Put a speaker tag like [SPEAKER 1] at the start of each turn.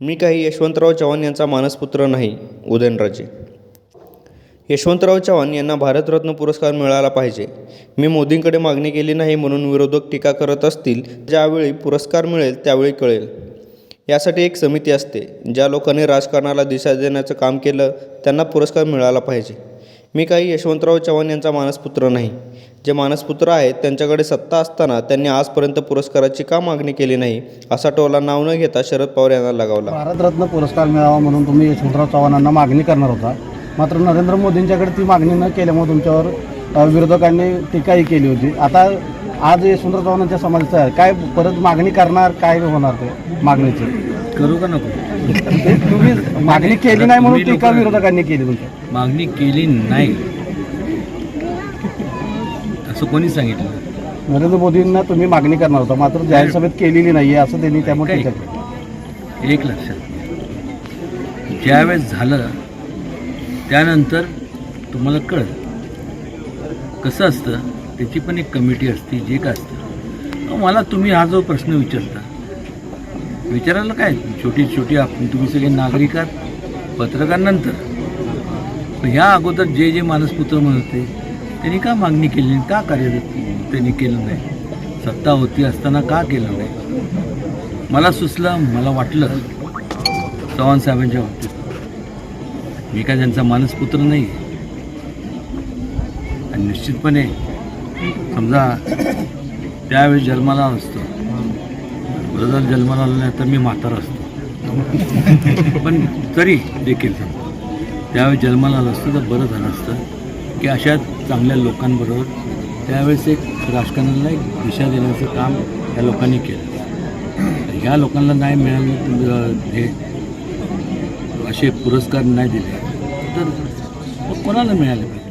[SPEAKER 1] मी काही यशवंतराव चव्हाण यांचा मानसपुत्र नाही उदयनराजे. यशवंतराव चव्हाण यांना भारतरत्न पुरस्कार मिळाला पाहिजे. मी मोदींकडे मागणी केली नाही म्हणून विरोधक टीका करत असतील ज्यावेळी पुरस्कार मिळेल त्यावेळी कळेल. यासाठी एक समिती असते ज्या लोकांनी राजकारणाला दिशा देण्याचं काम केलं त्यांना पुरस्कार मिळाला पाहिजे. मी काही यशवंतराव चव्हाण यांचा मानसपुत्र नाही. जे मानसपुत्र आहेत त्यांच्याकडे सत्ता असताना त्यांनी आजपर्यंत पुरस्काराची का मागणी केली नाही असा टोला नाव न घेता शरद पवार यांना लगावला.
[SPEAKER 2] भारतरत्न पुरस्कार मिळावा म्हणून तुम्ही यशवंतराव चव्हाणांना मागणी करणार होता. मात्र नरेंद्र मोदींच्याकडे ती मागणी न केल्यामुळे तुमच्यावर विरोधकांनी टीकाही केली होती. आता आज यशवंतराव चव्हाणांच्या समाजाचं आहे काय परत मागणी करणार काय होणार ते मागणीची?
[SPEAKER 3] करू का नको?
[SPEAKER 2] तुम्ही मागणी केली नाही म्हणून टीका विरोधकांनी केली तुमच्या
[SPEAKER 3] मागणी केली नाही. असं कोणी सांगितलं?
[SPEAKER 2] नरेंद्र मोदींना तुम्ही मागणी करणार होता मात्र जाहीर सभेत केलेली नाही आहे असं त्यांनी त्यामुळे टीका केली.
[SPEAKER 3] एक लक्षात ज्यावेळेस झालं त्यानंतर तुम्हाला कळत कसं असतं त्याची पण एक कमिटी असते जे काय असतं. मला तुम्ही हा जो प्रश्न विचारता विचारायला काय? छोटी छोटी आपण तुम्ही सगळे नागरिक आहात पत्रकार नंतर पण ह्या अगोदर जे जे मानसपुत्र म्हणत होते त्यांनी का मागणी केली नाही? का कार्यरत त्यांनी केलं नाही? सत्ता होती असताना का केलं नाही? मला सुचलं मला वाटलं चव्हाण साहेबांच्या बाबतीत. मी काय त्यांचा मानसपुत्र नाही. आणि निश्चितपणे समजा त्यावेळी जन्माला असतो. बरं जर जन्माला आला नाही तर मी म्हातारा असतो. पण तरी देखील समजा त्यावेळी जन्माला आलं असतं तर बरं झालं असतं की अशा चांगल्या लोकांबरोबर त्यावेळेस एक राजकारणाला एक दिशा देण्याचं काम या लोकांनी केलं ह्या लोकांना नाही मिळालं हे असे पुरस्कार नाही दिले. तर कोणाला मिळाले? पाहिजे